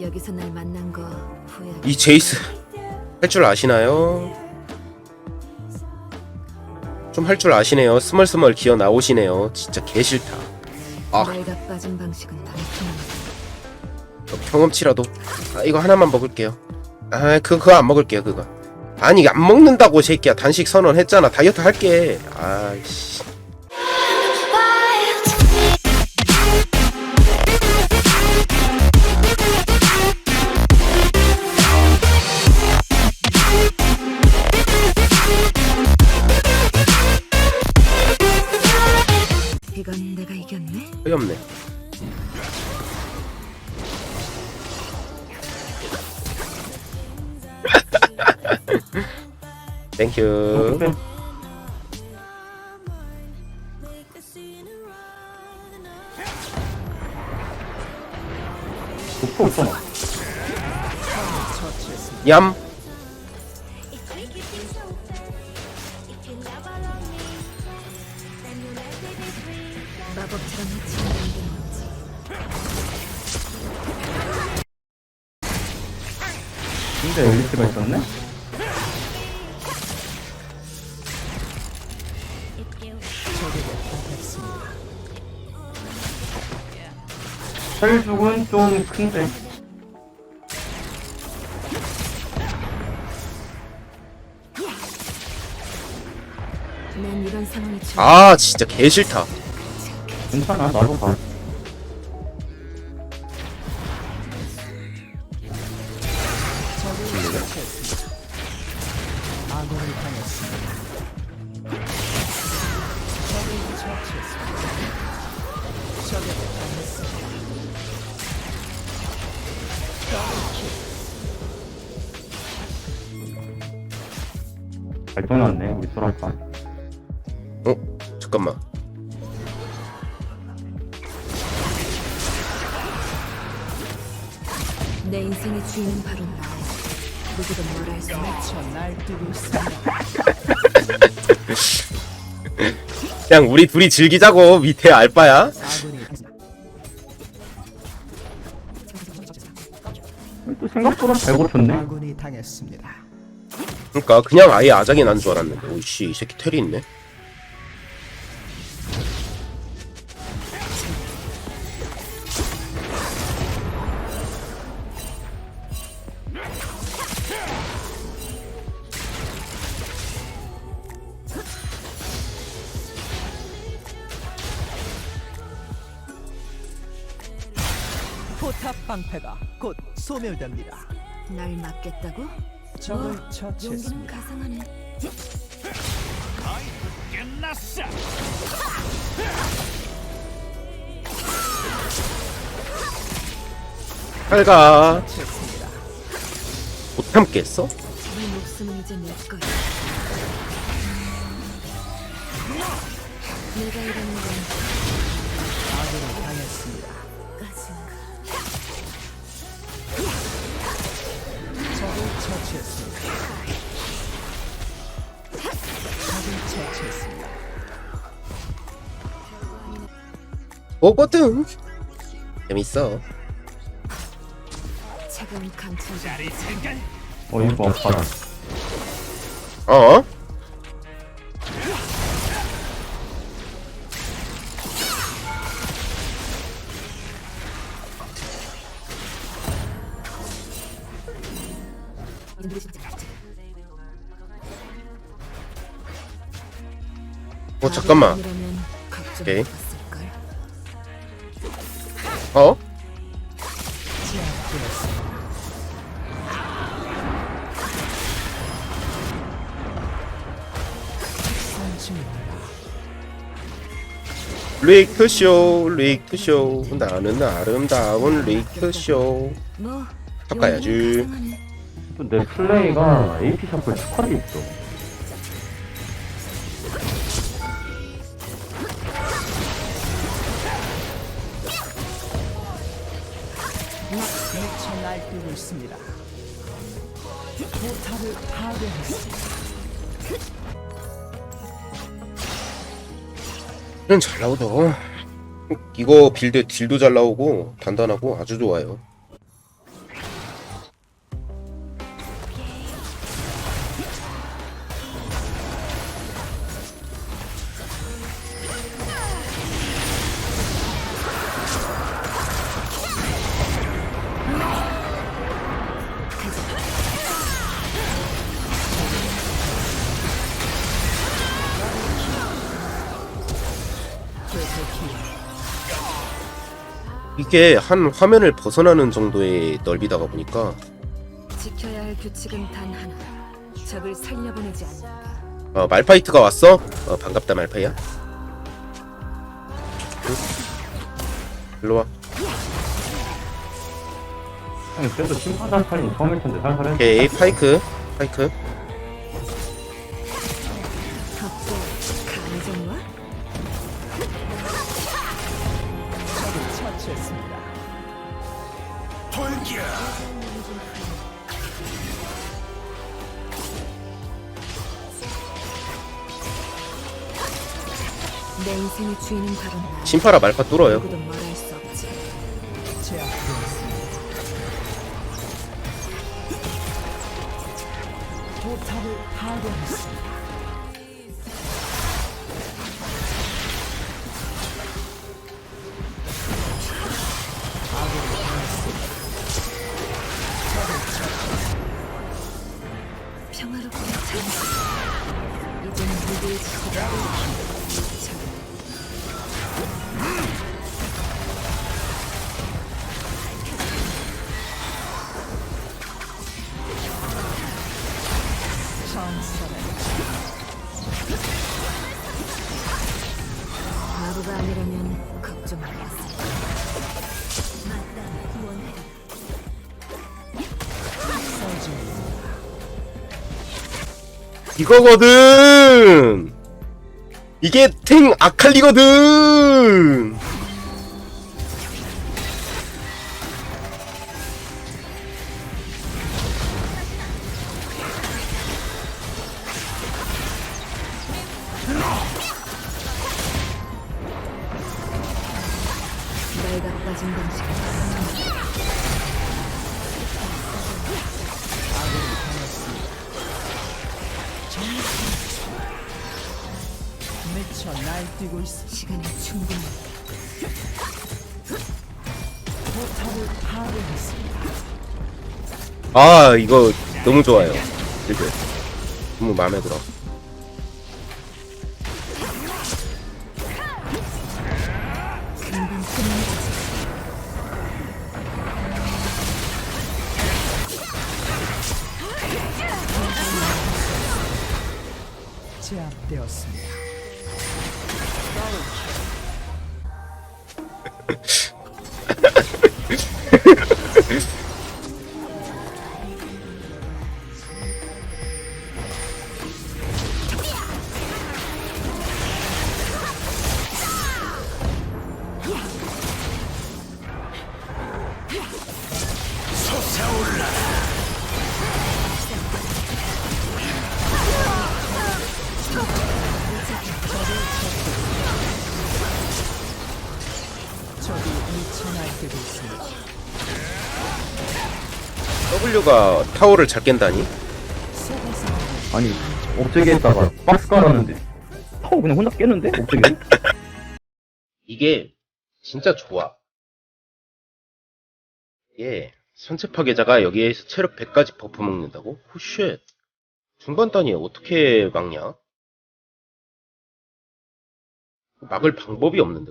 여기서 날 만난 거 후회. 이 제이스 할 줄 아시나요? 좀 할 줄 아시네요. 스멀스멀 기어 나오시네요. 진짜 개 싫다. 아. 내가 빠진 방식은. 경험치라도 아, 이거 하나만 먹을게요. 아, 그 그거 안 먹을게요. 그거. 아니 안 먹는다고 새끼야. 단식 선언했잖아. 다이어트 할게. 아이씨. 이겼네. 어이없네. 땡큐. 얌. 마법처럼 해치는 게 뭔지. 근데 엘리트가 있었네? 혈죽은 좀 큰데. 난 이런 상황이 좋아. 아 진짜 개 싫다. 괜찮아, 나도 봐. 발전났네, 우리 소라카. 어 잠깐만. 내 인생의 주인은 바로 나. 누구도 뭐라 할수 없지. 그냥 우리 둘이 즐기자고 밑에 알바야. 또 생각보다 잘 고쳤네? 아군이 당했습니다. 그러니까 그냥 아예 아작이 난 줄 알았는데. 오씨 이 새끼 텔이 있네. 포탑 방패가 곧 소멸됩니다. 날 막겠다고? 적을 뭐, 용기는 처치했습니다. 가상하네. 빨가. 못 참겠어? 네 목숨은 이제 내 거야. 내가 이러는 건 처치했습니다. 적을 처치했습니다. 뭐거든. 재밌어. 강철. 어, 이거 아파라. 어? 어 잠깐만. 오케이. 어? 리크쇼 리크쇼 나는 아름다운 리크쇼 가상하네. 또내 플레이가 AP 샤플 스쿼드 있어. 미쳐 날뛰고 있습니다. 포탑을 파괴했습니다. 잘 나오죠 이거 빌드 딜도 잘 나오고 단단하고 아주 좋아요 이게 한 화면을 벗어나는 정도의 넓이다가 보니까 지켜야 할 규칙은 단 하나. 적을 살려보내지 않는다. 어, 말파이트가 왔어? 어, 반갑다 말파이야. 응? 일로 와. 형님 그래도 심판단 살인 처음일 텐데 살살 해 오케이 파이크 파이크. 처치했습니다. 내 인생의 주인은 바로 나. 심파라 말파 뚫어요. 누구도 말할 수 없지. 제압되었습니다. 포탑을 파괴했습니다. 이거거든. 이게 탱 아칼리거든. 내가 빠진 방식. 미 뛰고 있습니다. 시간이 충분해. 포탑을 파괴했습니다. 아 이거 너무 좋아요. 이제 너무 마음에 들어. 금방. 제압되었습니다. 적 날뛰고 있습니다. W가 타워를 잘 깬다니? 속에서 아니 옵저기에다가 박스 깔았는데 타워 그냥 혼자 깼는데 옵저기 이게 진짜 좋아. 예, 선체 파괴자가 여기에서 체력 100까지 버프 먹는다고? 후쉣. 중반 단위에 어떻게 막냐? 막을 방법이 없는데.